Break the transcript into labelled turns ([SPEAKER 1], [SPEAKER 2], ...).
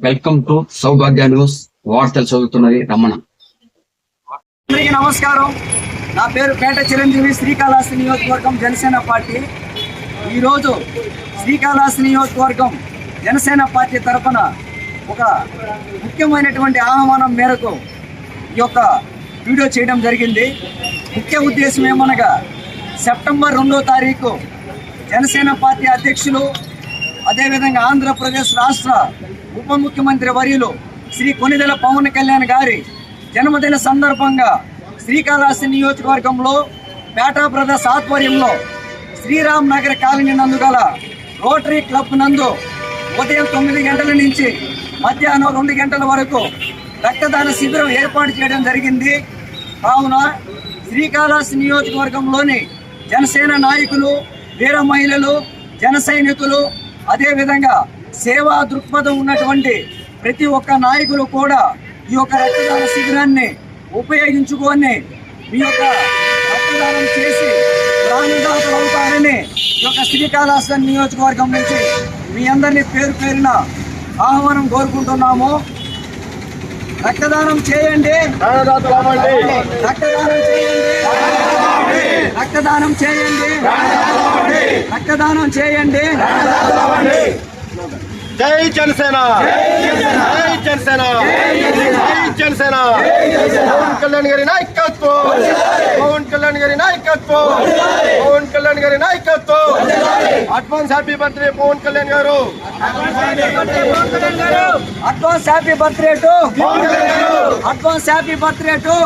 [SPEAKER 1] Welcome to Saubhagya news వార్తలు చదువుతున్నది రమణ.
[SPEAKER 2] అందరికీ నమస్కారం. నా పేరు పేట చిరంజీవి శ్రీకాళహస్తి నియోజకవర్గం జనసేన పార్టీ. ఈరోజు శ్రీకాళహస్తి నియోజకవర్గం జనసేన పార్టీ తరఫున ఒక ముఖ్యమైనటువంటి ఆహ్వానం మేరకు ఈ యొక్క వీడియో చేయడం జరిగింది. ముఖ్య ఉద్దేశం ఏమనగా సెప్టెంబర్ రెండో తారీఖు జనసేన పార్టీ అధ్యక్షులు అదేవిధంగా ఆంధ్రప్రదేశ్ రాష్ట్ర ఉప ముఖ్యమంత్రి వర్యులు శ్రీ కొనిదెల పవన్ కళ్యాణ్ గారి జన్మదిన సందర్భంగా శ్రీకాళహస్తి నియోజకవర్గంలో పేటా బ్రదర్స్ ఆధ్వర్యంలో శ్రీరామ్ నగర్ కాలనీ నందు గల రోటరీ క్లబ్ నందు ఉదయం తొమ్మిది గంటల నుంచి మధ్యాహ్నం రెండు గంటల వరకు రక్తదాన శిబిరం ఏర్పాటు చేయడం జరిగింది. కావున శ్రీకాళహస్తి నియోజకవర్గంలోని జనసేన నాయకులు వీర మహిళలు జన సైనికులు అదేవిధంగా సేవా దృక్పథం ఉన్నటువంటి ప్రతి ఒక్క నాయకులు కూడా ఈ యొక్క రక్తదాన శిబిరాన్ని ఉపయోగించుకొని మీ యొక్క రక్తదానం చేసి ప్రాణదాతలు అవుతారని ఈ యొక్క శ్రీకాళహస్తి నియోజకవర్గం నుంచి మీ అందరినీ పేరు పేరున ఆహ్వానం కోరుకుంటున్నాము. రక్తదానం చేయండి. రక్తదానం చేయండి. రక్తదానం చేయండి. రక్తదానం చేయండి.
[SPEAKER 3] జై జనసేన. జై జనసేన. జై జనసేన. పవన్ కళ్యాణ్ గారి నాయకత్వం. పవన్ కళ్యాణ్ గారి నాయకత్వం. పవన్ కళ్యాణ్ గారి నాయకత్వం. Advance happy birthday Pawan Kalyan garu.
[SPEAKER 2] Advance happy birthday to. Advance happy birthday to.